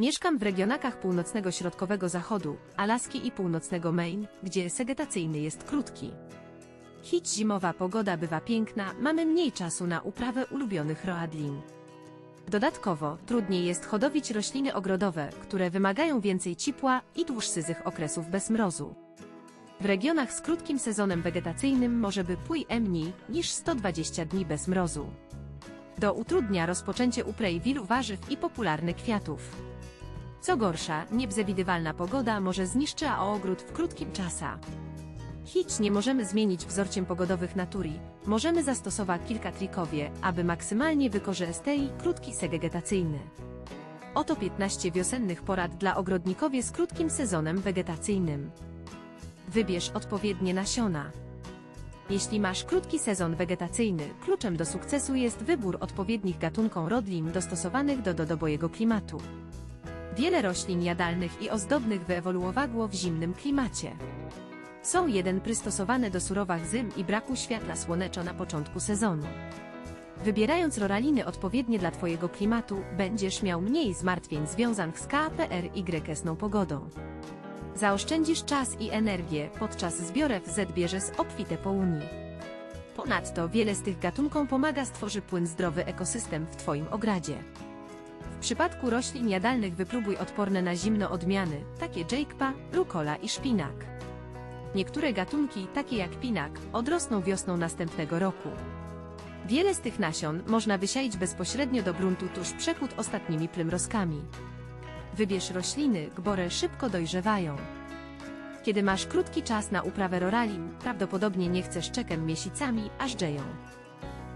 Mieszkam w regionakach północnego środkowego zachodu, Alaski i północnego Maine, gdzie segetacyjny jest krótki. Choć zimowa pogoda bywa piękna, mamy mniej czasu na uprawę ulubionych roadlin. Dodatkowo, trudniej jest hodowić rośliny ogrodowe, które wymagają więcej ciepła i dłuższych okresów bez mrozu. W regionach z krótkim sezonem wegetacyjnym może by pój mniej niż 120 dni bez mrozu. Do utrudnia rozpoczęcie uprej wielu warzyw i popularnych kwiatów. Co gorsza, nieprzewidywalna pogoda może zniszczyć ogród w krótkim czasie. Choć nie możemy zmienić wzorciem pogodowych natury, możemy zastosować kilka trikowie, aby maksymalnie wykorzystać krótki segegetacyjny. Oto 15 wiosennych porad dla ogrodnikowie z krótkim sezonem wegetacyjnym. Wybierz odpowiednie nasiona. Jeśli masz krótki sezon wegetacyjny, kluczem do sukcesu jest wybór odpowiednich gatunków roślin dostosowanych do dodobojego klimatu. Wiele roślin jadalnych i ozdobnych wyewoluowało w zimnym klimacie. Są jeden przystosowane do surowych zym i braku światła słoneczo na początku sezonu. Wybierając roraliny odpowiednie dla Twojego klimatu, będziesz miał mniej zmartwień związanych z KPRY-esną pogodą. Zaoszczędzisz czas i energię podczas zbiorew Z z obfite połuni. Ponadto wiele z tych gatunków pomaga stworzyć płyn zdrowy ekosystem w Twoim ogradzie. W przypadku roślin jadalnych wypróbuj odporne na zimno odmiany, takie jakepa, rukola i szpinak. Niektóre gatunki, takie jak pinak, odrosną wiosną następnego roku. Wiele z tych nasion można wysiać bezpośrednio do gruntu tuż przechód ostatnimi plymroskami. Wybierz rośliny, gbore szybko dojrzewają. Kiedy masz krótki czas na uprawę roralin, prawdopodobnie nie chcesz czekiem miesiącami, aż dzieją.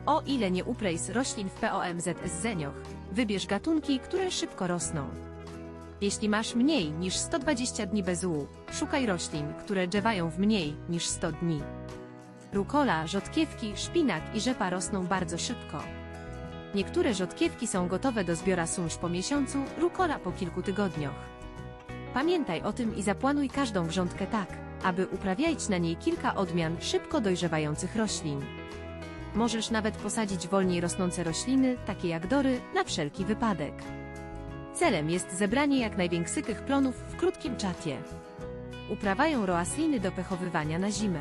O ile nie uprejs roślin w POMZS zenioch, wybierz gatunki, które szybko rosną. Jeśli masz mniej niż 120 dni bez szukaj roślin, które drzewają w mniej niż 100 dni. Rukola, rzodkiewki, szpinak i rzepa rosną bardzo szybko. Niektóre rzodkiewki są gotowe do zbiora sąż po miesiącu, rukola po kilku tygodniach. Pamiętaj o tym i zaplanuj każdą grządkę tak, aby uprawiać na niej kilka odmian szybko dojrzewających roślin. Możesz nawet posadzić wolniej rosnące rośliny, takie jak dory, na wszelki wypadek. Celem jest zebranie jak największych plonów w krótkim czacie. Uprawiają roasliny do pechowywania na zimę.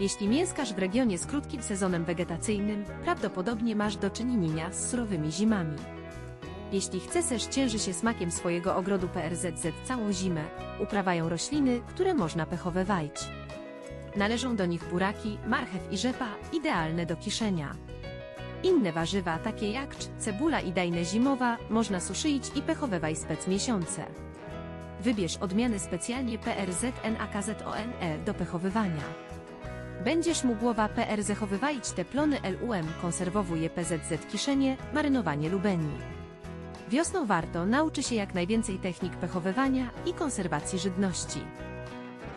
Jeśli mieszkasz w regionie z krótkim sezonem wegetacyjnym, prawdopodobnie masz do czynienia z surowymi zimami. Jeśli chcesz cięży się smakiem swojego ogrodu PRZZ całą zimę, uprawiają rośliny, które można pechowywać. Należą do nich buraki, marchew i rzepa, idealne do kiszenia. Inne warzywa, takie jak cz, cebula i dajne zimowa, można suszyć i pechowywać spec miesiące. Wybierz odmiany specjalnie PRZNAKZONE do pechowywania. Będziesz mógł PR zachowywać te plony LUM konserwowuje PZZ kiszenie, marynowanie lubeni. Wiosną warto nauczy się jak najwięcej technik pechowywania i konserwacji żywności.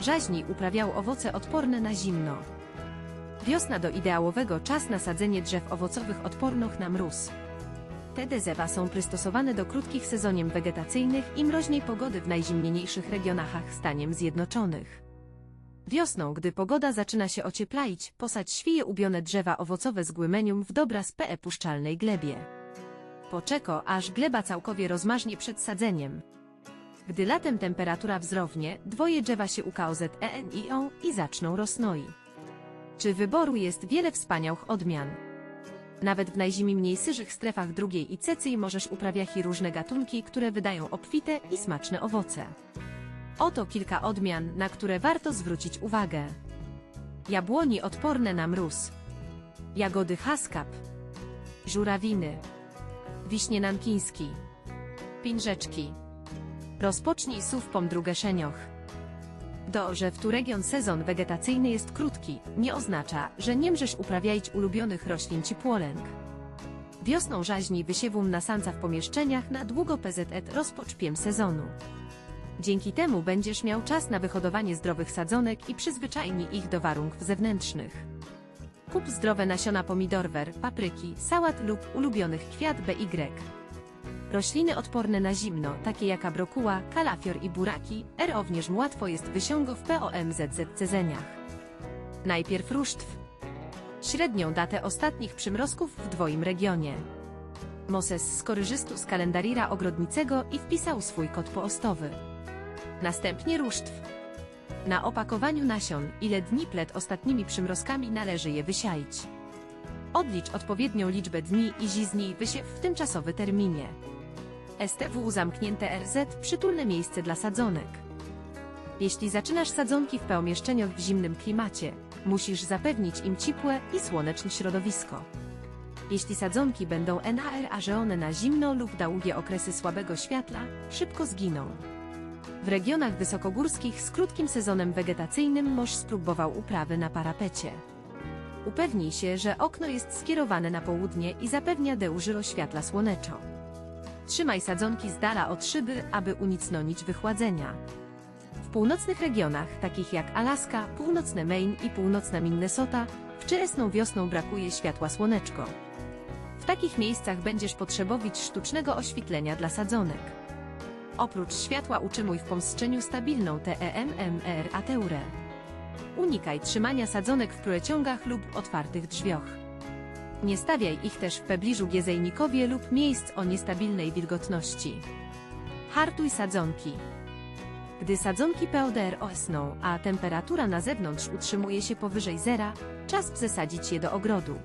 Żaźni uprawiał owoce odporne na zimno. Wiosna do ideałowego czas na sadzenie drzew owocowych odpornych na mróz. Te drzewa są przystosowane do krótkich sezoniem wegetacyjnych i mroźnej pogody w najzimniejszych regionach Staniem Zjednoczonych. Wiosną, gdy pogoda zaczyna się ocieplaić, posadź świje ubione drzewa owocowe z głymenium w dobra z PE puszczalnej glebie. Poczeko, aż gleba całkowie rozmarznie przed sadzeniem. Gdy latem temperatura wzrownie, dwoje drzewa się ukaozenią i zaczną rosnoi. Czy wyboru jest wiele wspaniałych odmian? Nawet w najzimniejszych strefach drugiej i cecyj możesz uprawiać różne gatunki, które wydają obfite i smaczne owoce. Oto kilka odmian, na które warto zwrócić uwagę. Jabłoni odporne na mróz. Jagody haskap. Żurawiny. Wiśnie nankiński. Pińrzeczki. Rozpocznij sów pomdrugeszenioch. To, że w tu region sezon wegetacyjny jest krótki, nie oznacza, że nie możesz uprawiać ulubionych roślin ciepłolęk. Wiosną żaźni wysiewum na sanca w pomieszczeniach na długo PZE rozpoczpiem sezonu. Dzięki temu będziesz miał czas na wyhodowanie zdrowych sadzonek i przyzwyczajnij ich do warunków zewnętrznych. Kup zdrowe nasiona pomidorwer, papryki, sałat lub ulubionych kwiat BY. Rośliny odporne na zimno, takie jak brokuła, kalafior i buraki, również łatwo jest wysiągo w POMZZ cezeniach. Najpierw różdżw. Średnią datę ostatnich przymrozków w Twoim regionie. Moses z kalendarira ogrodnicego i wpisał swój kod poostowy. Następnie rusztw. Na opakowaniu nasion, ile dni przed ostatnimi przymrozkami należy je wysiaić. Odlicz odpowiednią liczbę dni i ziznij wysiew w tymczasowy terminie. STW zamknięte RZ przytulne miejsce dla sadzonek. Jeśli zaczynasz sadzonki w pomieszczeniach w zimnym klimacie, musisz zapewnić im ciepłe i słoneczne środowisko. Jeśli sadzonki będą NAR-ażeone na zimno lub długie okresy słabego światła, szybko zginą. W regionach wysokogórskich z krótkim sezonem wegetacyjnym moż spróbował uprawy na parapecie. Upewnij się, że okno jest skierowane na południe i zapewnia deużyro światła słoneczo. Trzymaj sadzonki z dala od szyby, aby unicnąć wychładzenia. W północnych regionach, takich jak Alaska, północne Maine i północna Minnesota, wczesną wiosną brakuje światła słoneczko. W takich miejscach będziesz potrzebować sztucznego oświetlenia dla sadzonek. Oprócz światła utrzymuj w pomstrzeniu stabilną TEMMR ateurę. Unikaj trzymania sadzonek w prociągach lub otwartych drzwiach. Nie stawiaj ich też w pobliżu giezejnikowie lub miejsc o niestabilnej wilgotności. Hartuj sadzonki. Gdy sadzonki PODR osną, a temperatura na zewnątrz utrzymuje się powyżej zera, czas przesadzić je do ogrodu.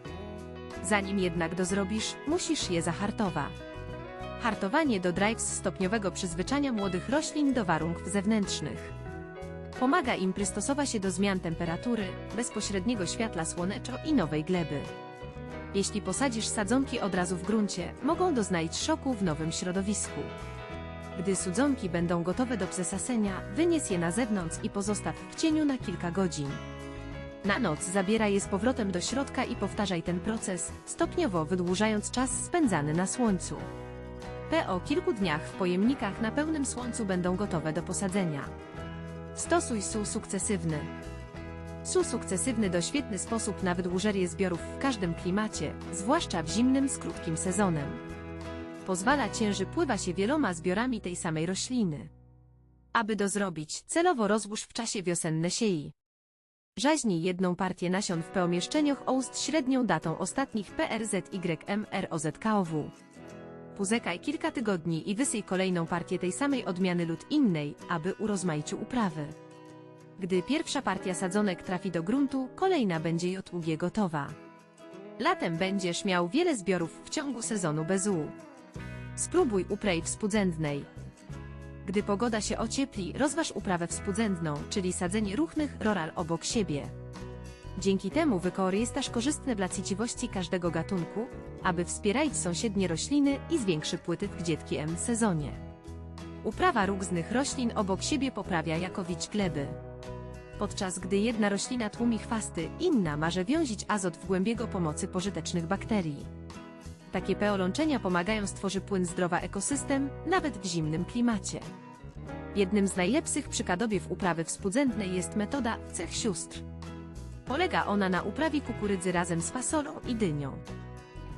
Zanim jednak dozrobisz, musisz je zahartować. Hartowanie do drives stopniowego przyzwyczania młodych roślin do warunków zewnętrznych. Pomaga im przystosować się do zmian temperatury, bezpośredniego światła słoneczo i nowej gleby. Jeśli posadzisz sadzonki od razu w gruncie, mogą doznać szoku w nowym środowisku. Gdy sudzonki będą gotowe do przesasenia, wynieś je na zewnątrz i pozostaw w cieniu na kilka godzin. Na noc zabieraj je z powrotem do środka i powtarzaj ten proces, stopniowo wydłużając czas spędzany na słońcu. Po kilku dniach w pojemnikach na pełnym słońcu będą gotowe do posadzenia. Stosuj sól sukcesywny. Sól sukcesywny to świetny sposób na wydłużenie zbiorów w każdym klimacie, zwłaszcza w zimnym z krótkim sezonem. Pozwala cięży pływa się wieloma zbiorami tej samej rośliny. Aby dozrobić, celowo rozłóż w czasie wiosenne siei. Rzaźnij jedną partię nasion w pomieszczeniach oust średnią datą ostatnich PRZYMROZKOW. Puzekaj kilka tygodni i wysyj kolejną partię tej samej odmiany lub innej, aby urozmaicił uprawy. Gdy pierwsza partia sadzonek trafi do gruntu, kolejna będzie jotługie gotowa. Latem będziesz miał wiele zbiorów w ciągu sezonu bez. Spróbuj uprej współdzędnej. Gdy pogoda się ociepli, rozważ uprawę współdzędną, czyli sadzenie ruchnych roral obok siebie. Dzięki temu wykorzystasz korzystne dla każdego gatunku, aby wspierać sąsiednie rośliny i zwiększy płyty w dzietkiem sezonie. Uprawa różnych roślin obok siebie poprawia jakowość gleby. Podczas gdy jedna roślina tłumi chwasty, inna może wiązić azot w głębiego pomocy pożytecznych bakterii. Takie połączenia pomagają stworzyć płyn zdrowa ekosystem, nawet w zimnym klimacie. Jednym z najlepszych przykładowiów uprawy współdzędnej jest metoda cech sióstr. Polega ona na uprawie kukurydzy razem z fasolą i dynią.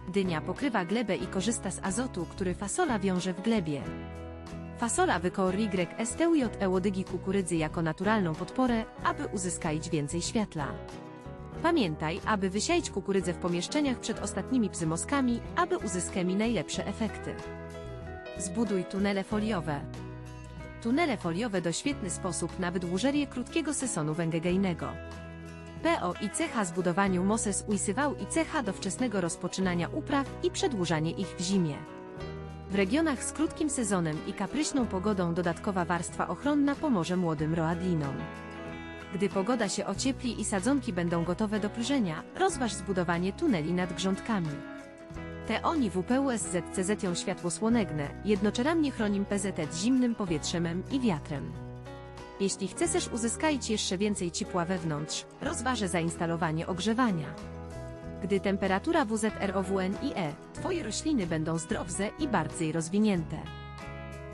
Dynia pokrywa glebę i korzysta z azotu, który fasola wiąże w glebie. Fasola wykorzystuje STUJ łodygi kukurydzy jako naturalną podporę, aby uzyskać więcej światła. Pamiętaj, aby wysiać kukurydzę w pomieszczeniach przed ostatnimi psymoskami, aby uzyskać najlepsze efekty. Zbuduj tunele foliowe. Tunele foliowe to świetny sposób na wydłużenie krótkiego sezonu węgegejnego. PO i cecha zbudowaniu Moses uisywał i cecha do wczesnego rozpoczynania upraw i przedłużanie ich w zimie. W regionach z krótkim sezonem i kapryśną pogodą dodatkowa warstwa ochronna pomoże młodym roadlinom. Gdy pogoda się ociepli i sadzonki będą gotowe do pryżenia, rozważ zbudowanie tuneli nad grządkami. Te oni WPUSZCZ światło słonegne, jednocześnie chronim PZT zimnym powietrzem i wiatrem. Jeśli chcesz uzyskać jeszcze więcej ciepła wewnątrz, rozważę zainstalowanie ogrzewania. Gdy temperatura WZROWNIE, Twoje rośliny będą zdrowze i bardziej rozwinięte.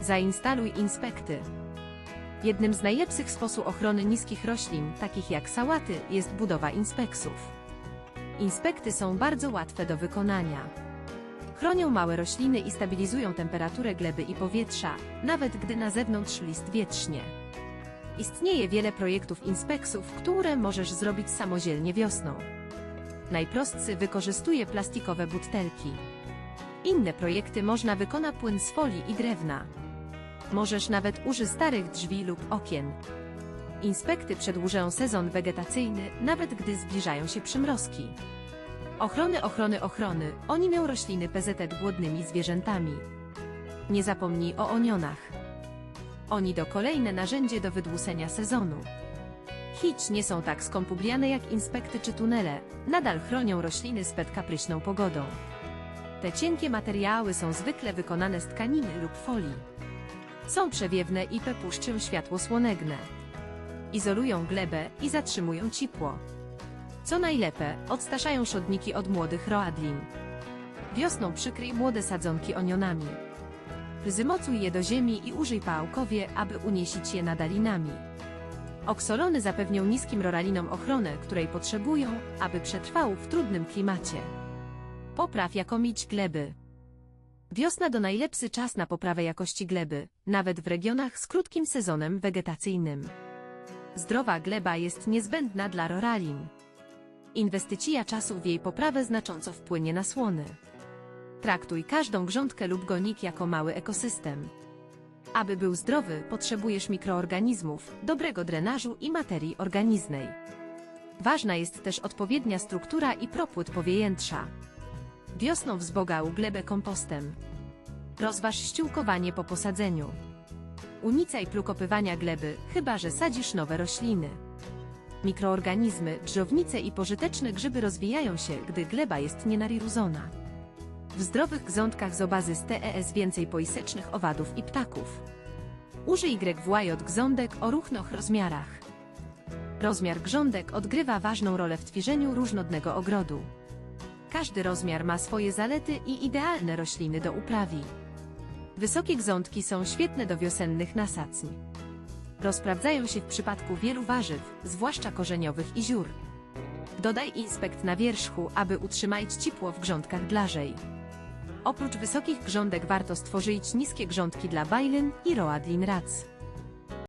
Zainstaluj inspekty. Jednym z najlepszych sposobów ochrony niskich roślin, takich jak sałaty, jest budowa inspeksów. Inspekty są bardzo łatwe do wykonania. Chronią małe rośliny i stabilizują temperaturę gleby i powietrza, nawet gdy na zewnątrz list wietrznie. Istnieje wiele projektów inspeksów, które możesz zrobić samodzielnie wiosną. Najprostszy wykorzystuje plastikowe butelki. Inne projekty można wykona płyn z folii i drewna. Możesz nawet użyć starych drzwi lub okien. Inspekty przedłużają sezon wegetacyjny, nawet gdy zbliżają się przymrozki. Ochrony, ochrony, ochrony, oni mią rośliny PZT głodnymi zwierzętami. Nie zapomnij o onionach. Oni to kolejne narzędzie do wydłusenia sezonu. Hić nie są tak skompubliane jak inspekty czy tunele, nadal chronią rośliny przed kapryśną pogodą. Te cienkie materiały są zwykle wykonane z tkaniny lub folii. Są przewiewne i pepuszczą światło słonegne. Izolują glebę i zatrzymują ciepło. Co najlepe, odstaszają szodniki od młodych roadlin. Wiosną przykryj młode sadzonki onionami. Zymocuj je do ziemi i użyj pałkowie, aby uniesić je nadalinami. Oksolony zapewnią niskim roralinom ochronę, której potrzebują, aby przetrwały w trudnym klimacie. Popraw jakomić gleby. Wiosna to najlepszy czas na poprawę jakości gleby, nawet w regionach z krótkim sezonem wegetacyjnym. Zdrowa gleba jest niezbędna dla roralin. Inwestycja czasu w jej poprawę znacząco wpłynie na słony. Traktuj każdą grządkę lub gonik jako mały ekosystem. Aby był zdrowy, potrzebujesz mikroorganizmów, dobrego drenażu i materii organicznej. Ważna jest też odpowiednia struktura i propłyt powiejętrza. Wiosną wzbogał glebę kompostem. Rozważ ściółkowanie po posadzeniu. Unicaj plukopywania gleby, chyba że sadzisz nowe rośliny. Mikroorganizmy, drzownice i pożyteczne grzyby rozwijają się, gdy gleba jest nienariruzona. W zdrowych grządkach z obazy z TES więcej poisecznych owadów i ptaków. Użyj YWJ grządek o różnych rozmiarach. Rozmiar grządek odgrywa ważną rolę w tworzeniu różnodnego ogrodu. Każdy rozmiar ma swoje zalety i idealne rośliny do uprawi. Wysokie grządki są świetne do wiosennych nasadzeń. Rozprawdzają się w przypadku wielu warzyw, zwłaszcza korzeniowych i ziór. Dodaj inspekt na wierzchu, aby utrzymać ciepło w grządkach dlażej. Oprócz wysokich grządek warto stworzyć niskie grządki dla bajlin i roadlin rac.